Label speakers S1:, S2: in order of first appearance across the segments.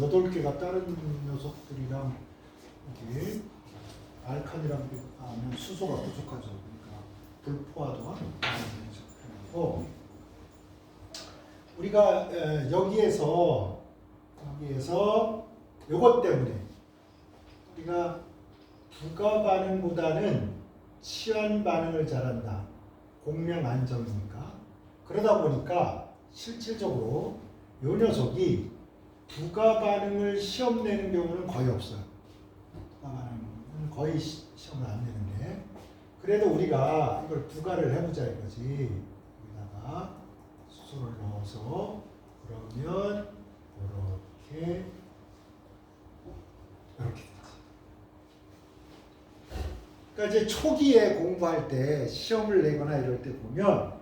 S1: 여덟 개가 다른 녀석들이랑 여기 알칸이랑 하면 수소가 부족하죠. 그러니까 불포화도가 고 우리가 에, 여기에서 여기에서 요것 때문에 우리가 부가 반응보다는 치환 반응을 잘한다. 공명 안정이니까. 그러다 보니까 실질적으로 요 녀석이 부가 반응을 시험 내는 경우는 거의 없어요. 부가 반응은 거의 시, 시험을 안 내는데 그래도 우리가 이걸 부가를 해보자 이거지. 여기다가 수소를 넣어서 그러면 이렇게 이렇게 되지. 그러니까 이제 초기에 공부할 때 시험을 내거나 이럴 때 보면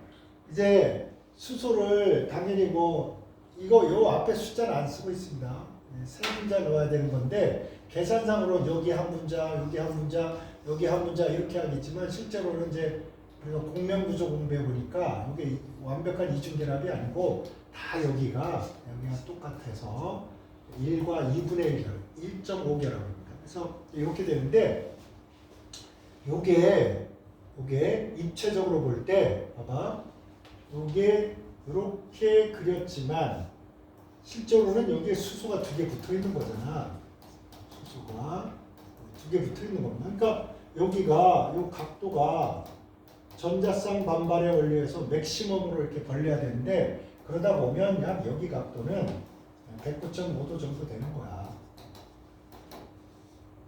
S1: 이제 수소를 당연히 뭐 이거 요 앞에 숫자를 안 쓰고 있습니다. 네, 세 문자 넣어야 되는 건데 계산상으로 여기 한 문자, 여기 한 문자, 여기 한 문자 이렇게 하겠지만 실제로는 이제 우리가 공명구조 공부해 보니까 이게 완벽한 이중결합이 아니고 다 여기가 여기가 똑같아서 1과 2분의 1결, 1.5결합입니다. 그래서 이렇게 되는데 요게 요게 입체적으로 볼 때 봐봐 요게 이렇게 그렸지만 실제로는 여기에 수소가 두 개 붙어 있는 거잖아. 수소가 두 개 붙어 있는 겁니다. 그러니까 여기가 요 각도가 전자쌍 반발의 원리에서 맥시멈으로 이렇게 벌려야 되는데 그러다 보면 약 여기 각도는 109.5도 정도 되는 거야.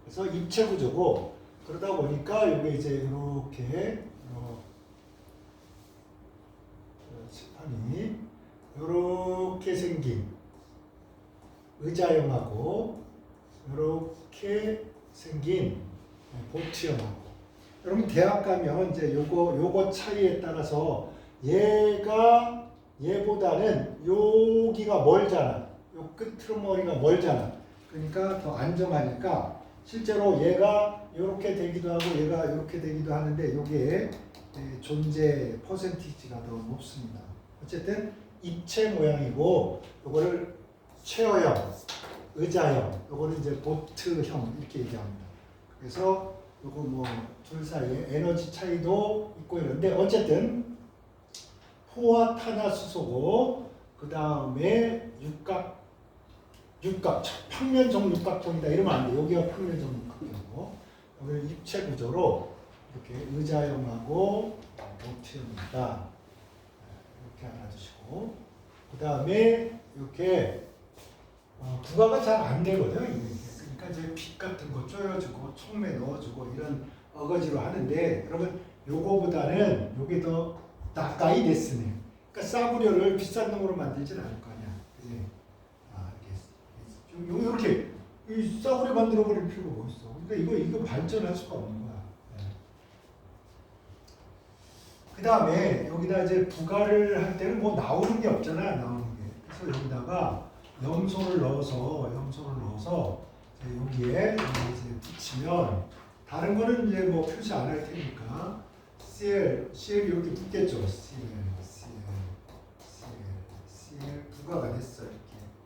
S1: 그래서 입체 구조고 그러다 보니까 이게 이제 이렇게 어, 칠판이 이렇게 생긴 의자형하고 이렇게 생긴 보트형하고 여러분 대학 가면 이제 요거 요거 차이에 따라서 얘가 얘보다는 여기가 멀잖아. 요 끝트머리가 멀잖아. 그러니까 더 안정하니까 실제로 얘가 이렇게 되기도 하고 얘가 이렇게 되기도 하는데 예, 존재 퍼센티지가 더 높습니다. 어쨌든 입체 모양이고 요거를 체어형, 의자형, 요거는 이제 보트형 이렇게 얘기합니다. 그래서 요거 뭐 둘 사이에 에너지 차이도 있고 이런데 어쨌든 포화 탄화 수소고 그 다음에 육각 육각 평면 정 육각형이다 이러면 안 돼. 여기가 평면 정 육각형이고 여기는 입체 구조로 이렇게 의자형하고 보트형이다 이렇게 알아두시고 그 다음에 이렇게 어, 부가가 잘 안 되거든. 이게. 그러니까 이제 빛 같은 거 쪼여주고 총매 넣어주고 이런 어거지로 하는데 여러분 요거보다는 요게 더 나가이 됐으네. 그러니까 싸구려를 비싼 놈으로 만들진 않을 거 아니야. 그지? 아이 싸구려 만들어 버릴 필요가 뭐 있어. 그러니까 이거 이거 발전할 수가 없는 거야. 그 다음에 여기다 이제 부가를 할 때는 뭐 나오는 게 없잖아, 나오는 게. 그래서 여기다가 염소를 넣어서 염소를 넣어서 여기에 여기 이제 붙이면 다른 거는 이제 뭐 표시 안 할 테니까 CL, CL이 여기 붙겠죠. CL, CL, CL, CL 부가가 됐어 이렇게.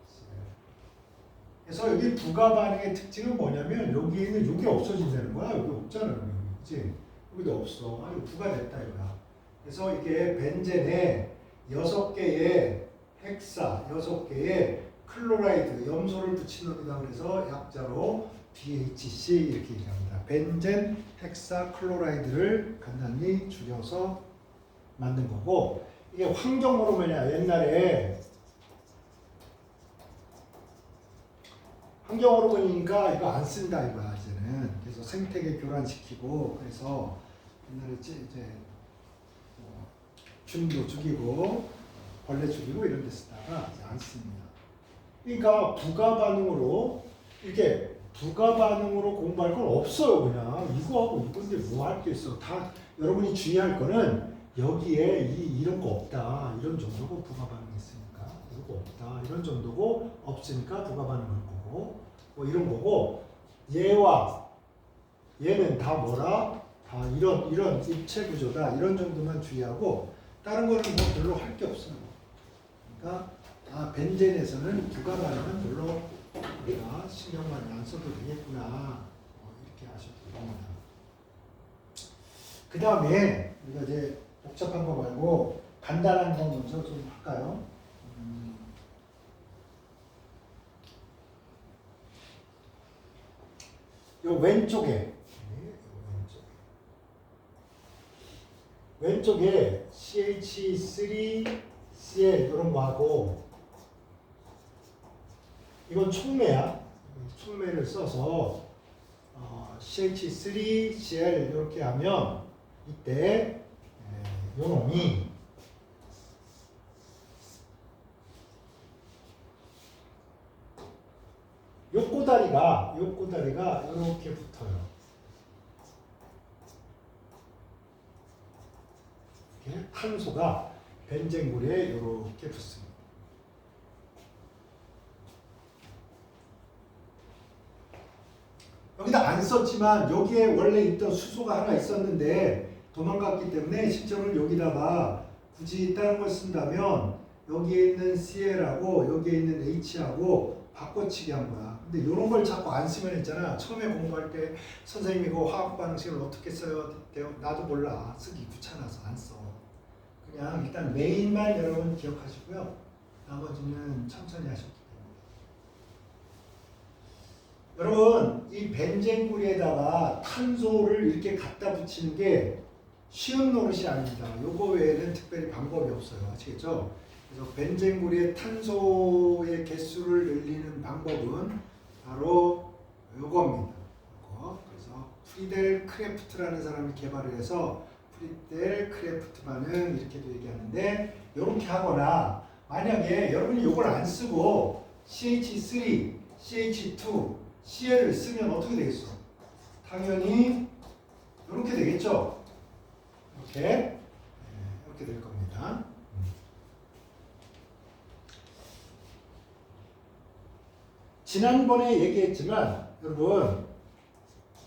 S1: CL. 그래서 여기 부가 반응의 특징은 뭐냐면 여기 있는 여기 없어진다는 거야. 여기 없잖아, 여기. 그치? 여기도 없어. 아, 이거 부가 됐다 이거야. 그래서 이게 벤젠에 여섯 개의 헥사, 여섯 개의 클로라이드, 염소를 붙인 놈이다 그래서 약자로 BHC 이렇게 얘기합니다. 벤젠 헥사 클로라이드를 간단히 줄여서 만든 거고 이게 환경으로 뭐냐 옛날에 환경으로 보니까 이거 안 쓴다 이거야 이제는 그래서 생태계 교란시키고 그래서 옛날에 이제 균도 죽이고 벌레 죽이고 이런 데 쓰다가 이제 안 씁니다. 그러니까 부가 반응으로 이게 부가 반응으로 공부할 건 없어요 그냥. 이거하고 이건데 뭐 할 게 있어. 다 여러분이 주의할 거는 여기에 이 이런 거 없다. 이런 정도고 부가 반응 있으니까. 이런 거 없다. 이런 정도고 없으니까 부가 반응할 거고. 뭐 이런 거고 얘와 얘는 다 뭐라? 다 이런 이런 입체 구조다. 이런 정도만 주의하고 다른 거는 뭐 별로 할 게 없어요. 그러니까 아 벤젠에서는 부가 반응은 별로 써도 되겠구나 어, 이렇게 아셔도 됩니다. 그 다음에 우리가 이제 복잡한 거 말고 간단한 거 먼저 좀 할까요? 음, 요 왼쪽에 네, 요 왼쪽에 왼쪽에 CH3CL 이런 거 하고 이건 총매야 총매를 써서 어, CH3CL 이렇게 하면 이때 에, 요 놈이 요 꼬다리가 요 꼬다리가 이렇게 붙어요. 이렇게 탄소가 벤젠굴에 이렇게 붙습니다. 여기다 안 썼지만 여기에 원래 있던 수소가 하나 있었는데 도망갔기 때문에 실제로는 여기다가 굳이 다른 걸 쓴다면 여기에 있는 CL하고 여기에 있는 H하고 바꿔치기 한 거야. 근데 이런 걸 자꾸 안 쓰면 있잖아. 처음에 공부할 때 선생님이 그 화학 방식을 어떻게 써요? 나도 몰라. 쓰기 귀찮아서 안 써. 그냥 일단 메인만 여러분 기억하시고요. 나머지는 천천히 하셔도 됩니다. 여러분 이 벤젠굴에다가 탄소를 이렇게 갖다 붙이는 게 쉬운 노릇이 아닙니다. 요거 외에는 특별히 방법이 없어요. 아시겠죠? 그래서 벤젠굴의 탄소의 개수를 늘리는 방법은 바로 요겁니다. 요거. 그래서 프리델 크래프트라는 사람이 개발을 해서 프리델 크래프트만은 이렇게도 얘기하는데 이렇게 하거나 만약에 여러분이 요걸 안 쓰고 CH3, CH2, CL을 쓰면 어떻게 되겠어? 당연히 이렇게 되겠죠? 이렇게 네, 이렇게 될 겁니다. 지난번에 얘기했지만 여러분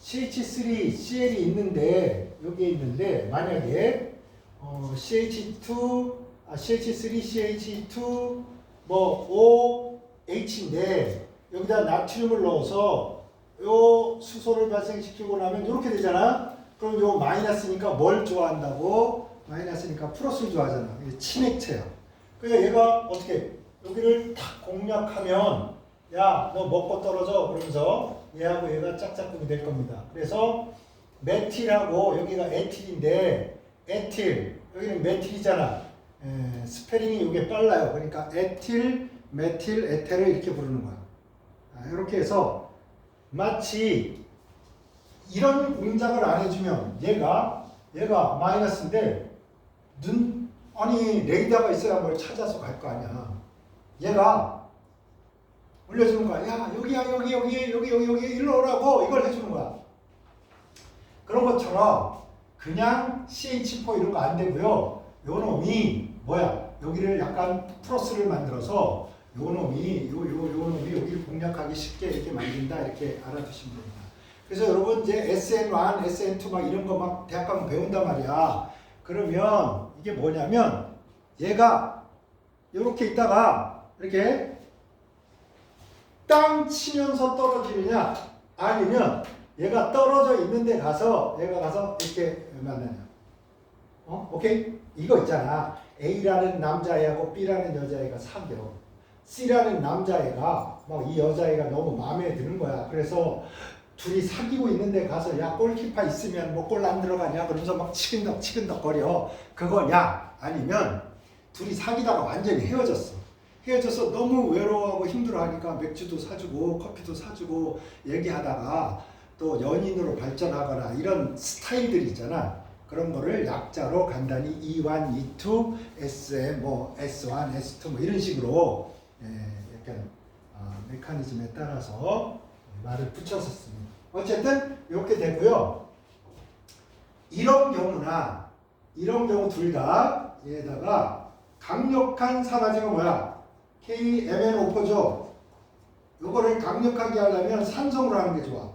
S1: CH3, CL이 있는데 여기에 있는데 만약에 어, CH2, 아, CH3, CH2 뭐 OH인데 여기다 나트륨을 넣어서 요 수소를 발생시키고 나면 이렇게 되잖아. 그럼 요 마이너스니까 뭘 좋아한다고? 마이너스니까 플러스를 좋아하잖아. 이게 친액체야. 그러니까 얘가 어떻게 여기를 탁 공략하면 야, 너 먹고 떨어져. 그러면서 얘하고 얘가 짝짝꿍이 될 겁니다. 그래서 메틸하고 여기가 에틸인데 에틸 여기는 메틸이잖아. 에, 스페링이 이게 빨라요. 그러니까 에틸, 메틸, 에테를 이렇게 부르는 거야. 아, 이렇게 해서 마치 이런 공작을 안 해주면 얘가 얘가 마이너스인데 눈 아니 레이더가 있어야 뭘 찾아서 갈 거 아니야. 얘가 올려주는 거야. 야 여기야 여기 여기 여기 여기 여기 일로 오라고 이걸 해주는 거야. 그런 것처럼 그냥 CH4 이런 거 안 되고요. 요 놈이 뭐야? 여기를 약간 플러스를 만들어서 요 놈이 요 요 요 놈이 여기를 공략하기 쉽게 이렇게 만든다 이렇게 알아두시면 됩니다. 그래서 여러분 이제 SN1, SN2 막 이런 거 막 대학 가면 배운단 말이야. 그러면 이게 뭐냐면 얘가 이렇게 있다가 이렇게 땅 치면서 떨어지느냐 아니면 얘가 떨어져 있는데 가서 얘가 가서 이렇게 만나냐 어? 오케이? 이거 있잖아. A라는 남자애하고 B라는 여자애가 사겨. C라는 남자애가 막 이 여자애가 너무 마음에 드는 거야. 그래서 둘이 사귀고 있는데 가서 야 골키퍼 있으면 뭐 골 안 들어가냐? 그러면서 막 치근덕 치근덕 거려. 그거냐 아니면 둘이 사귀다가 완전히 헤어졌어. 헤어져서 너무 외로워하고 힘들어하니까 맥주도 사주고 커피도 사주고 얘기하다가 또 연인으로 발전하거나 이런 스타일들이 있잖아. 그런 거를 약자로 간단히 E1, E2, SM, 뭐 S1, S2 뭐 이런 식으로 예, 약간 어, 메커니즘에 따라서 말을 붙였었습니다. 어쨌든 이렇게 되고요. 이런 경우나 이런 경우 둘 다 얘에다가 강력한 산화제가 뭐야? KMNO4죠. 요거를 강력하게 하려면 산성으로 하는 게 좋아.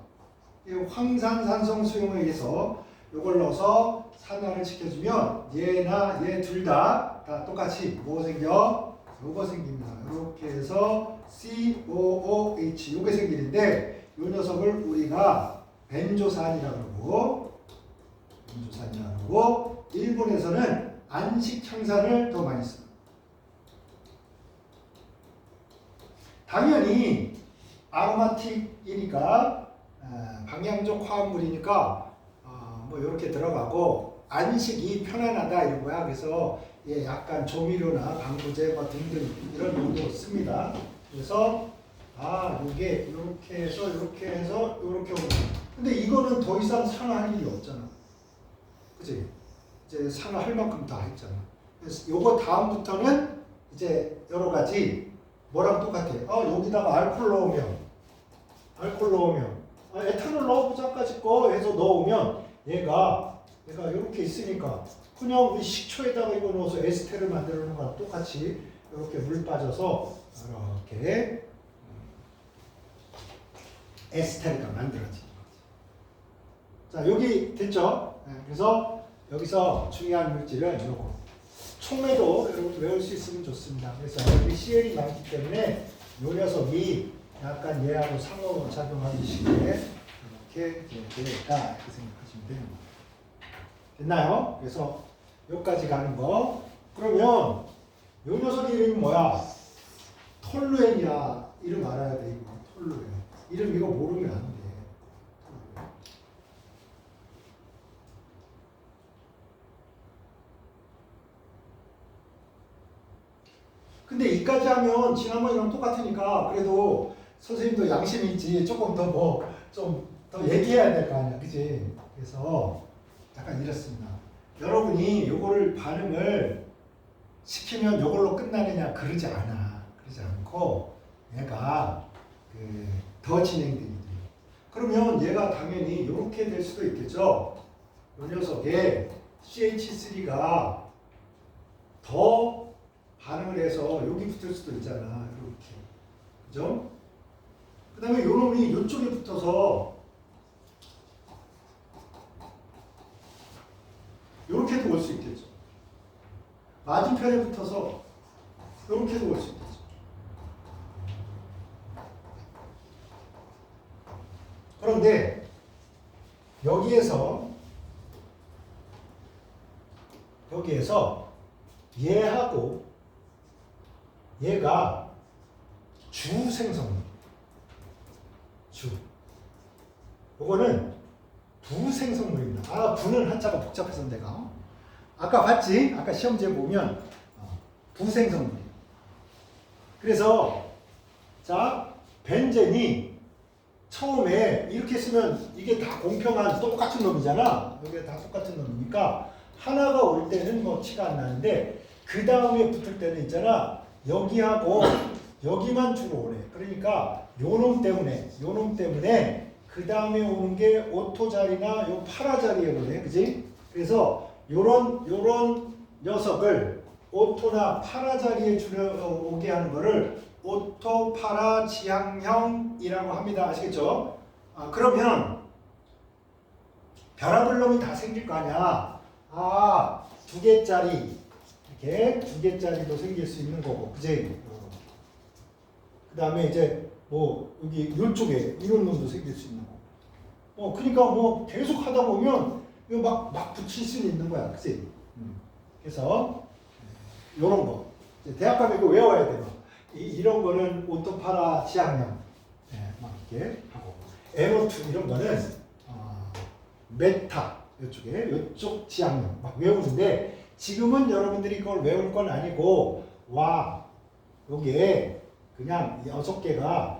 S1: 이 황산산성 수용에 의해서 요걸 넣어서 산화를 시켜주면 얘나 얘 둘 다 다 똑같이 뭐 생겨? 요거 생깁니다. 이렇게 해서 COOH 요게 생기는데 이 녀석을 우리가 벤조산이라고 그러고 벤조산이라고 그러고 일본에서는 안식 향산을 더 많이 씁니다. 당연히 아로마틱이니까 아, 방향적 화합물이니까 어, 뭐 이렇게 들어가고 안식이 편안하다 이런 거야. 그래서 예, 약간 조미료나 방부제 뭐 등등 이런 용도 씁니다. 그래서 아 이게 이렇게 해서 이렇게 해서 이렇게 오는 근데 이거는 더 이상 상할 일이 없잖아. 그지? 이제 상할 만큼 다 했잖아. 그래서 요거 다음부터는 이제 여러 가지 뭐랑 똑같아. 아 여기다가 알콜 넣으면 알콜 넣으면 아, 에탄올 넣어보자까지 거 해서 넣으면 얘가 얘가 이렇게 있으니까 그냥 식초에다가 이거 넣어서 에스테를 만드는 거랑 똑같이 이렇게 물 빠져서 이렇게 에스테르가 만들어지는 거지. 자 여기 됐죠? 네, 그래서 여기서 중요한 물질은 이거 총매도 여러분 외울 수 있으면 좋습니다. 그래서 여기 CL이 많기 때문에 요 녀석이 약간 얘하고 상호작용하기 쉽게 이렇게 되겠다 이렇게 생각하시면 거예요. 됐나요? 그래서 여기까지 가는 거. 그러면 요 녀석 이름이 뭐야? 톨루엔이야. 이름 알아야 돼 이거. 톨루엔. 이름 이거 모르면 안 돼. 근데 이까지 하면 지난번이랑 똑같으니까 그래도 선생님도 양심이 있지 조금 더 뭐 좀 더 얘기해야 될 거 아니야 그지 그래서 약간 이렇습니다 여러분이 요거를 반응을 시키면 요걸로 끝나느냐 그러지 않아 그러지 않고 얘가 그더 돼요 그러면 얘가 당연히 이렇게 될 수도 있겠죠 요 녀석에 CH3가 더 반응을 해서 여기 붙을 수도 있잖아. 이렇게. 그죠? 그 다음에 요 놈이 이쪽에 붙어서 이렇게도 올 수 있겠죠. 맞은편에 붙어서 이렇게도 올 수 있겠죠. 그런데 여기에서 여기에서 얘하고 얘가 주 생성물. 주. 이거는 부 생성물입니다. 아, 부는 한자가 복잡해서 내가. 아까 봤지? 아까 시험지에 보면 어, 부 생성물. 그래서 자, 벤젠이 처음에 이렇게 쓰면 이게 다 공평한 똑같은 놈이잖아. 이게 다 똑같은 놈이니까 하나가 올 때는 뭐 치가 안 나는데 그 다음에 붙을 때는 있잖아. 여기하고 여기만 주로 오래. 그러니까 요놈 때문에 요놈 때문에 그 다음에 오는 게 오토 자리나 요 파라 자리에 오네. 그지? 그래서 요런 요런 녀석을 오토나 파라 자리에 주려 오게 하는 거를 오토 파라 지향형이라고 합니다. 아시겠죠? 아, 그러면 변화별 놈이 다 생길 거 아니야. 아, 두 개짜리 이렇게 두 개짜리도 생길 수 있는 거고, 그지? 그 다음에 이제 뭐 여기 이쪽에 이런 놈도 생길 수 있는 거고. 어, 그러니까 뭐 계속 하다 보면 이거 막, 막 붙일 수 있는 거야, 그지? 음. 그래서 요런 거. 이제 대학 가면 이거 외워야 돼요. 이, 이런 거는 오토파라 지향형. 네, 막 이렇게 하고. 에노2 이런 거는 어, 메타 이쪽에 이쪽 지향형 막 외우는데 지금은 여러분들이 그걸 외울 건 아니고 와 요게 그냥 여섯 개가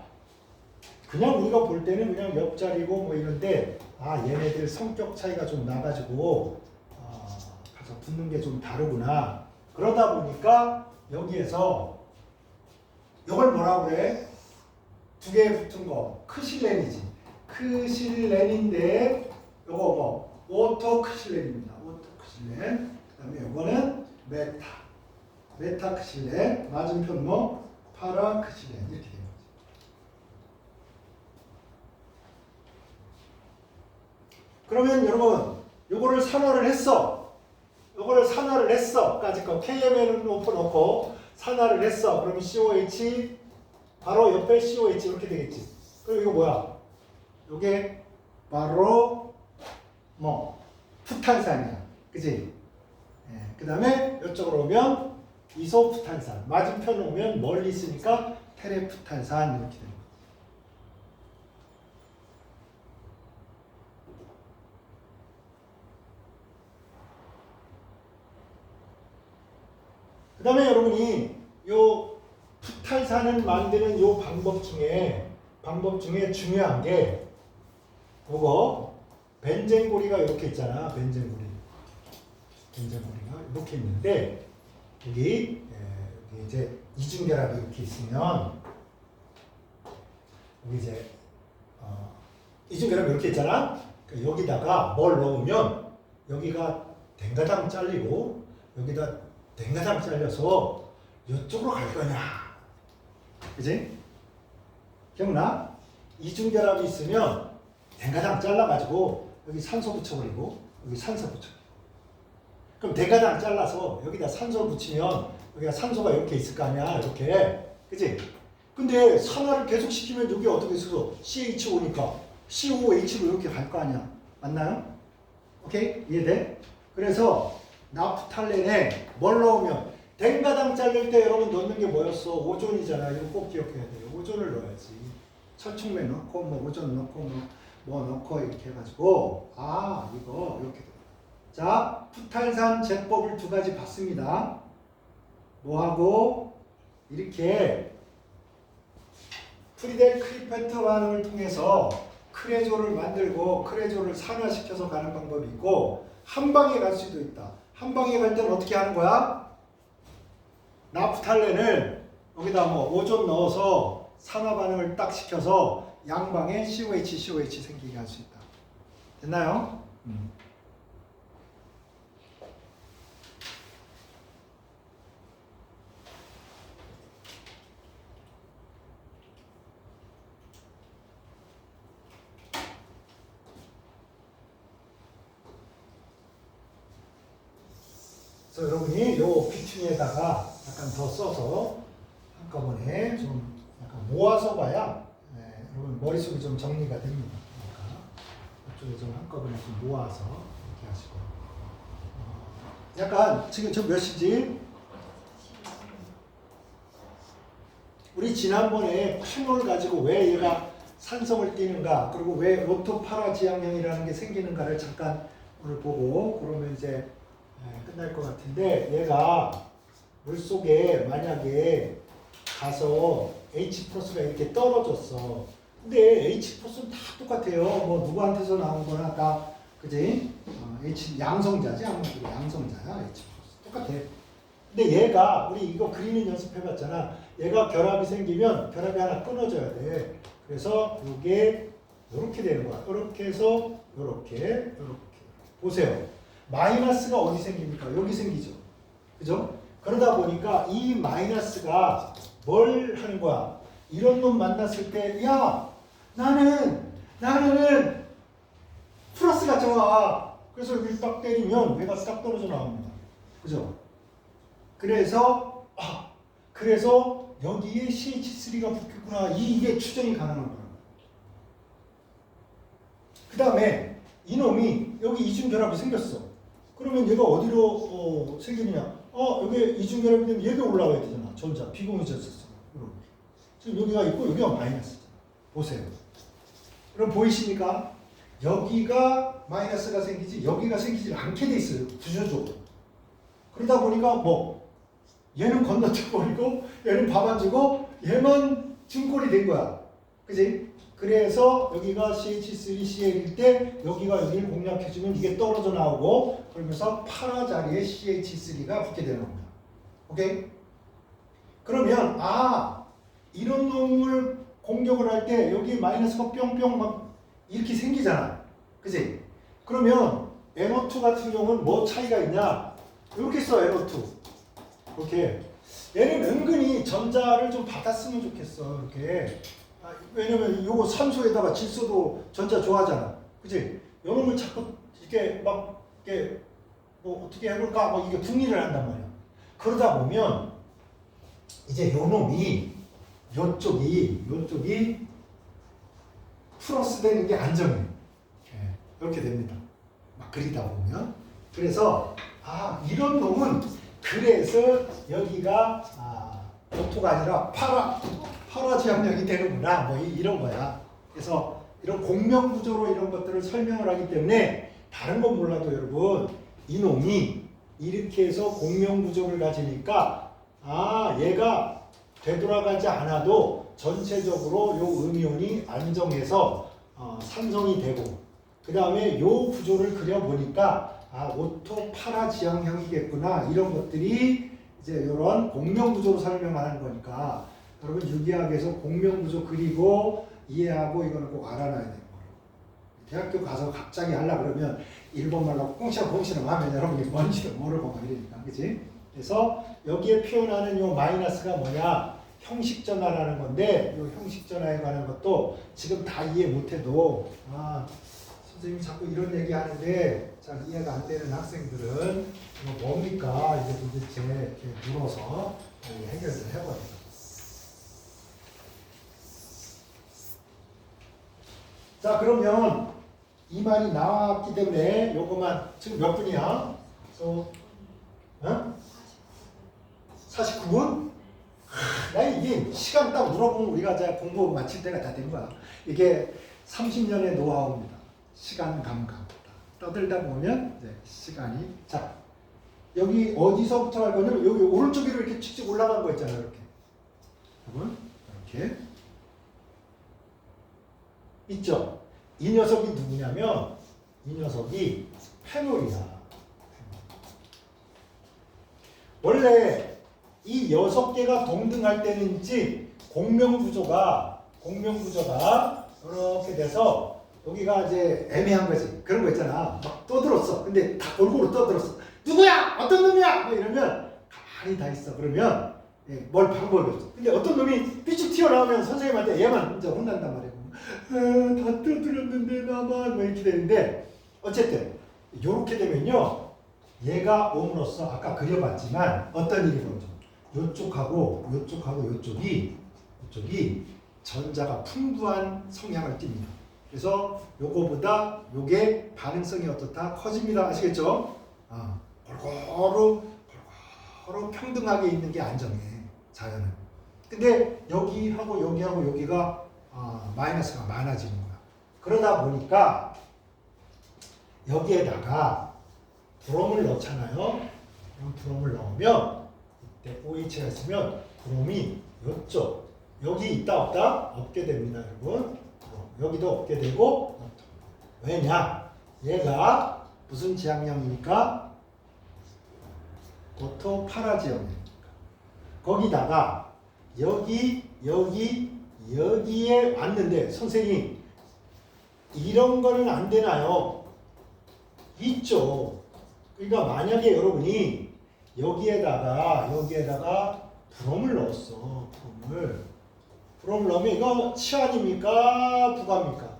S1: 그냥 우리가 볼 때는 그냥 옆자리고 뭐 이런데 아 얘네들 성격 차이가 좀 나가지고 어, 가서 붙는 게 좀 다르구나. 그러다 보니까 여기에서 이걸 뭐라고 그래? 두 개 붙은 거. 크실렌이지 크실렌인데 요거 뭐 오토 크실렌입니다. 오토 크실렌. 그 다음에 요거는 메타. 메타 크실렌. 맞은편 뭐? 파라 크실렌. 이렇게 돼요 그러면 여러분 요거를 산화를 했어. 요거를 산화를 했어. 까지 거. KML은 오프 놓고 산화를 했어. 그러면 COH 바로 옆에 COH 이렇게 되겠지. 그럼 이거 뭐야? 요게 바로 뭐? 푸탄산이야. 그지? 예, 그 다음에 이쪽으로 오면 이소푸탄산. 맞은편 오면 멀리 있으니까 테레푸탄산 이렇게 거야. 그 다음에 여러분이 요 푸탈산을 만드는 요 방법 중에 방법 중에 중요한 게 그거 벤젠고리가 이렇게 있잖아 벤젠고리. 벤젠고리가 이렇게 있는데 여기, 예, 이제 이중결합이 이렇게 있으면 여기 이제 어, 이중결합이 이렇게 있잖아? 그러니까 여기다가 뭘 넣으면 여기가 댕가당 잘리고 여기다 댕가당 잘려서 이쪽으로 갈 거냐 그지? 기억나? 이중결합이 있으면 대가당 잘라가지고 여기 산소 붙여버리고 여기 산소 붙여. 그럼 대가당 잘라서 여기다 산소 붙이면 여기가 산소가 이렇게 있을 거 아니야 이렇게 그지? 근데 산화를 계속 시키면 여기 어떻게 있어? CH5니까 COH로 이렇게 갈 거 아니야 맞나요? 오케이 이해돼? 그래서 나프탈렌에 뭘 넣으면 댕가당 자를 때 여러분 넣는 게 뭐였어? 오존이잖아. 이거 꼭 기억해야 돼요. 오존을 넣어야지. 철쭉맨 넣고 뭐 오존 넣고 뭐, 뭐 넣고 이렇게 해가지고 아 이거 이렇게 돼. 자 푸탈산 제법을 두 가지 봤습니다. 뭐하고 이렇게 프리델 크리페트 반응을 통해서 크레조를 만들고 크레조를 산화시켜서 가는 방법이 있고 한 방에 갈 수도 있다. 한 방에 갈 때는 어떻게 하는 거야? 나프탈렌을 여기다 뭐 오존 넣어서 산화 반응을 딱 시켜서 양방에 COH, COH 생기게 할 수 있다. 됐나요? 음. 그래서 여러분이 요 피팅에다가 약간 더 써서 한꺼번에 좀 약간 모아서 봐야 네, 여러분 머릿속이 좀 정리가 됩니다. 그러니까 이쪽에 좀 한꺼번에 좀 모아서 이렇게 하시고 어, 약간 지금 저 몇 시지? 우리 지난번에 판을 가지고 왜 얘가 산성을 띠는가 그리고 왜 로토파라 지향형이라는 게 생기는가를 잠깐 오늘 보고 그러면 이제 네, 끝날 것 같은데 얘가 물 속에 만약에 가서 H 플러스가 이렇게 떨어졌어. 근데 H 플러스는 다 똑같아요. 뭐 누구한테서 나온 거나 다 그지? 어, H 양성자지 아무래도 양성자야 H 플러스 똑같아. 근데 얘가 우리 이거 그리는 연습해봤잖아. 얘가 결합이 생기면 결합이 하나 끊어져야 돼. 그래서 이게 이렇게 되는 거야. 이렇게 해서 이렇게 이렇게 보세요. 마이너스가 어디 생깁니까? 여기 생기죠. 그죠? 그러다 보니까 이 마이너스가 뭘 하는 거야? 이런 놈 만났을 때, 야, 나는, 나는 플러스가 좋아. 그래서 여기 딱 때리면 얘가 딱 떨어져 나옵니다. 그죠? 그래서, 아, 그래서 여기에 CH3가 붙겠구나. 이, 이게 추정이 가능한 거야. 그 다음에 이놈이 여기 이중 결합이 생겼어. 그러면 얘가 어디로 어, 생기느냐? 어, 여기 이중결합이 되면 얘가 올라가야 되잖아. 전자, 이렇게. 지금 여기가 있고 여기가 마이너스잖아. 보세요. 그럼 보이십니까? 여기가 마이너스가 생기지 여기가 생기지 않게 돼 있어요. 구조적으로. 그러다 보니까 뭐 얘는 건너뛰어버리고 얘는 밥 안 주고 얘만 증꼴이 된 거야. 그지? 그래서 여기가 CH3CL일 때 여기가 여기를 공략해주면 이게 떨어져 나오고 그러면서 파라 자리에 CH3가 붙게 되는 겁니다. 오케이? 그러면 아 이런 놈을 공격을 할 때 여기 마이너스가 뿅뿅 막 이렇게 생기잖아. 그지? 그러면 NO2 같은 경우는 뭐 차이가 있냐? 이렇게 써 NO2. 이렇게 얘는 은근히 전자를 좀 받았으면 좋겠어. 이렇게. 아, 왜냐면 요거 산소에다가 질소도 전자 좋아하잖아. 그지? 요놈을 자꾸 이렇게 막 이렇게 뭐 어떻게 해볼까? 뭐 이게 분리를 한단 말이야. 그러다 보면 이제 요놈이 요쪽이 요쪽이 플러스 되는 게 안정해. 예, 이렇게 됩니다. 막 그리다 보면. 그래서 아 이런 놈은 그래서 여기가 아, 오토가 아니라 파라 파라지압력이 되는구나. 뭐 이- 이런 거야. 그래서 이런 공명 구조로 이런 것들을 설명을 하기 때문에 다른 건 몰라도 여러분 이 놈이 이렇게 해서 공명 구조를 가지니까 아 얘가 되돌아가지 않아도 전체적으로 요 음이온이 안정해서 어, 산성이 되고 그 다음에 요 구조를 그려보니까 아 오토 파라 지향형이겠구나. 이런 것들이 이제 이런 공명 구조로 설명하는 거니까 여러분 유기학에서 공명 구조 그리고 이해하고 이거는 꼭 알아놔야 되는 거예요. 대학교 가서 갑자기 하려 그러면 일본말로 꽁시렁꽁시렁 하면 여러분이 뭔지도 모르고 막 이러니까 그지? 그래서 여기에 표현하는 요 마이너스가 뭐냐 형식 전화라는 건데 요 형식 전화에 관한 것도 지금 다 이해 못해도 아 선생님이 자꾸 이런 얘기 하는데 잘 이해가 안 되는 학생들은 뭡니까 이게 도대체 이렇게 물어서 해결을 해버려요. 자 그러면 이 말이 나왔기 때문에 요거만 지금 몇 분이야? 또 어? 49분? 나 이게 시간 딱 물어보면 우리가 이제 공부 마칠 때가 다 된 거야. 이게 30년의 노하우입니다. 시간 감각. 떠들다 보면 이제 시간이 자 여기 어디서부터 할 거냐면 여기 오른쪽 위로 이렇게 쭉쭉 올라간 거 있잖아요. 이렇게. 여러분 이렇게 있죠. 이 녀석이 누구냐면 이 녀석이 페놀이야. 원래 이 여섯 개가 동등할 때는지 공명 구조가 공명 구조가 이렇게 돼서 여기가 이제 애매한 거지. 그런 거 있잖아. 막 떠들었어. 근데 다 골고루 떠들었어. 누구야? 어떤 놈이야? 뭐 이러면 가만히 다 있어. 그러면 예, 뭘 방법이 없어. 근데 어떤 놈이 삐쭉 튀어나오면 선생님한테 얘만 이제 혼난단 말이야. 아, 다 떠들었는데 나만 뭐 이렇게 되는데 어쨌든 이렇게 되면요. 얘가 옴으로써 아까 그려봤지만 어떤 일이 벌어져? 요쪽하고 요쪽하고 요쪽이 요쪽이 전자가 풍부한 성향을 띱니다. 그래서 요거보다 요게 반응성이 어떻다 커집니다. 아시겠죠? 아, 골고루 골고루 평등하게 있는 게 안정해 자연은. 근데 여기하고 여기하고 여기가 아, 마이너스가 많아지는 거야. 그러다 보니까 여기에다가 브롬을 넣잖아요. 브롬을 넣으면 이때 OH가 있으면 브롬이 이쪽 여기 있다 없다 없게 됩니다, 여러분. 어, 여기도 없게 되고 왜냐? 얘가 무슨 지향형이니까 고토 파라 지형이니까 거기다가 여기 여기 여기에 왔는데 선생님 이런 거는 안 되나요? 있죠. 그러니까 만약에 여러분이 여기에다가 여기에다가 브롬을 넣었어. 브롬을 브롬을 넣으면 이거 치안입니까? 부가입니까?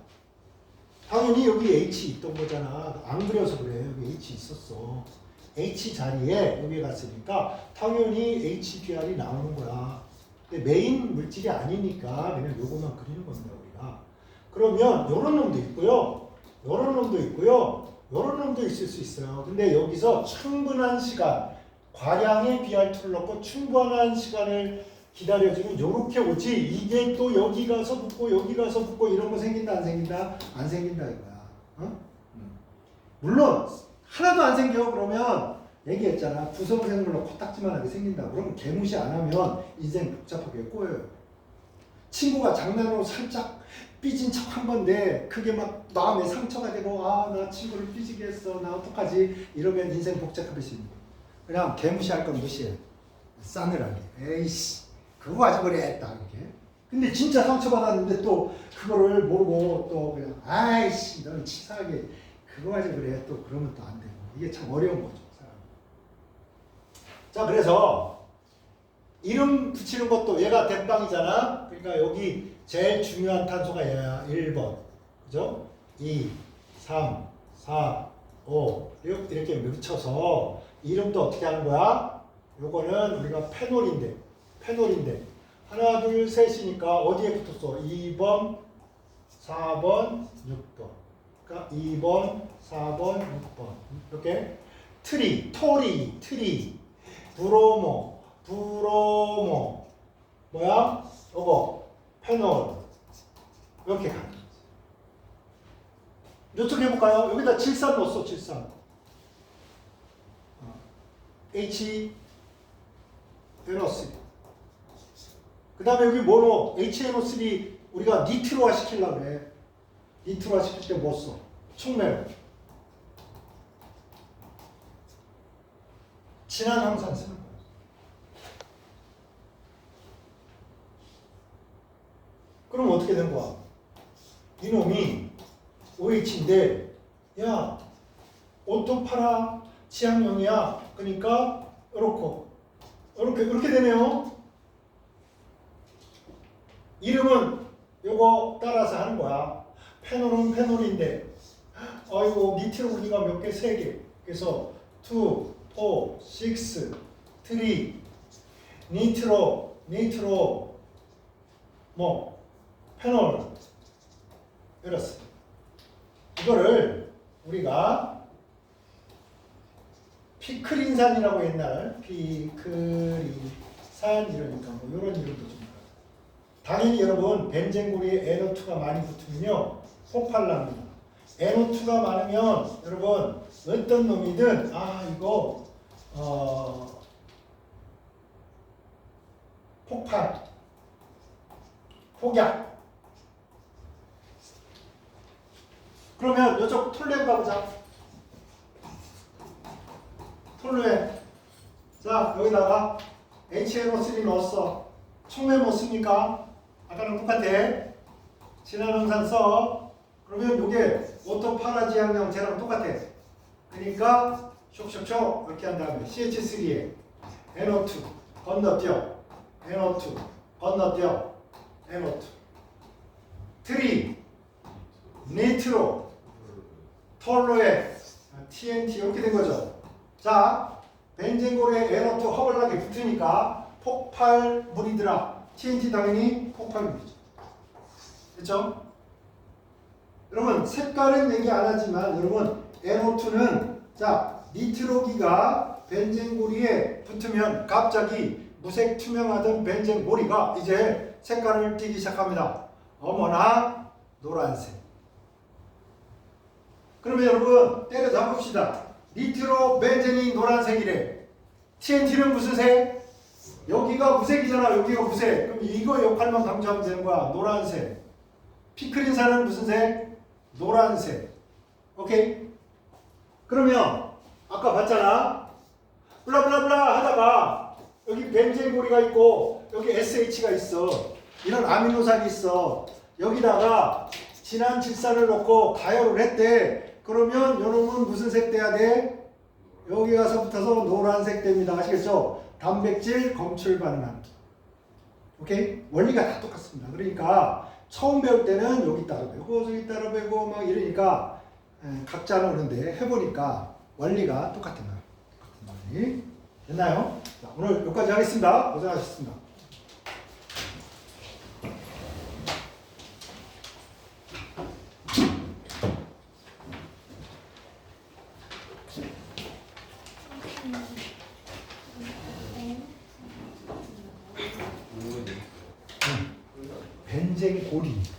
S1: 당연히 여기 H 있던 거잖아. 안 그려서 그래. 여기 H 있었어. H 자리에 여기 갔으니까 당연히 HBr이 나오는 거야. 메인 물질이 아니니까 그냥 요것만 그리는 겁니다 우리가. 그러면 요런 놈도 있고요. 요런 놈도 있고요. 요런 놈도 있을 수 있어요. 근데 여기서 충분한 시간, 과량의 BR2를 넣고 충분한 시간을 기다려주면 요렇게 오지 이게 또 여기 가서 붙고 여기 가서 붙고 이런 거 생긴다 안 생긴다? 안 생긴다 이거야. 어? 음. 물론 하나도 안 생겨 그러면 얘기했잖아. 부성생물로 코딱지만하게 생긴다. 그러면 개무시 안 하면 인생 복잡하게 꼬여요. 친구가 장난으로 살짝 삐진 척 한 건데 그게 막 마음에 상처가 되고 아 나 친구를 삐지게 했어. 나 어떡하지? 이러면 인생 복잡해집니다 그냥 개무시할 건 무시해. 싸늘하게. 에이씨 그거 가지고 그래 딱 이렇게. 근데 진짜 상처받았는데 또 그거를 모르고 또 그냥 아이씨 너는 치사하게 그거 가지고 그래 또 그러면 또 안 되고. 이게 참 어려운 거죠. 자 그래서 이름 붙이는 것도 얘가 대빵이잖아 그러니까 여기 제일 중요한 탄소가 얘야 1번 그죠? 2 3 4 5 이렇게 묻혀서 이름도 어떻게 하는 거야? 요거는 우리가 페놀인데 페놀인데 하나 둘 셋이니까 어디에 붙었어? 2번 4번, 6번. 그러니까 2번, 4번, 6번. 이렇게 트리, 토리, 트리, 브로모, 브로모. 뭐야? 요거 페놀. 이렇게 거지. 이쪽 해볼까요? 여기다 질산 넣었어, 질산. 어. H, NO3. 그 다음에 여기 뭐로? HNO3 우리가 니트로화 시키려고 그래. 니트로화 시킬 때 뭐 써? 촉매로. 진한 항산 쓰는 거야. 그럼 어떻게 된 거야? 이놈이 OH인데, 야, 옷도 팔아, 치약용이야. 그러니까, 이렇고, 이렇게, 이렇게 되네요. 이름은 요거 따라서 하는 거야. 페놀은 페놀인데, 아이고, 니트로 우리가 몇 개? 세 개. 그래서 2, 4, 6, 3, 니트로, 니트로, 뭐, 페놀. 이렇습니다. 이거를 우리가 피크린산이라고 옛날 피크린산 이러니까 뭐 이런 이름도 좀. 당연히 여러분 벤젠고리에 NO2가 많이 붙으면요 폭발납니다. NO2가 많으면 여러분 어떤 놈이든 아 이거 어 폭발 폭약 그러면 이쪽 톨레 가보자. 톨레. 자, 여기다가 HNO3 넣었어. 촉매 못 씁니까? 아까랑 똑같아. 진화능산 써. 그러면 이게 오토파라지향형 쟤랑 똑같아. 그러니까 쇽쇽쇽 이렇게 한 다음에 CH3에 NO2 건너뛰어. NO2 건너뛰어. NO2 트리 니트로 톨로에 TNT 이렇게 된 거죠. 자, 벤젠골에 NO2 허벌나게 붙으니까 폭발물이더라. TNT 당연히 폭발물이죠. 그렇죠? 여러분 색깔은 얘기 안 하지만 여러분 NO2는 자 니트로기가 벤젠고리에 붙으면 갑자기 무색 투명하던 벤젠고리가 이제 색깔을 띠기 시작합니다. 어머나 노란색. 그러면 여러분 때려잡읍시다. 니트로 벤젠이 노란색이래. TNT는 무슨 색? 여기가 무색이잖아. 여기가 무색. 그럼 이거 역할만 강조하면 되는 거야. 노란색. 피크린산은 무슨 색? 노란색. 오케이? 그러면 아까 봤잖아. 블라블라블라 하다가 여기 벤젠고리가 있고 여기 SH가 있어. 이런 아미노산이 있어. 여기다가 진한 질산을 넣고 가열을 했대. 그러면 요놈은 무슨 색 돼야 돼? 여기 가서 붙어서 노란색 됩니다. 아시겠죠? 단백질 검출 반응하기. 오케이? 원리가 다 똑같습니다. 그러니까 처음 배울 때는 여기 따라 배우고 저기 따라 배우고 막 이러니까 에, 각자는 그런데 해보니까 원리가 똑같은 거예요. 됐나요? 자, 오늘 여기까지 하겠습니다. 고생하셨습니다. 벤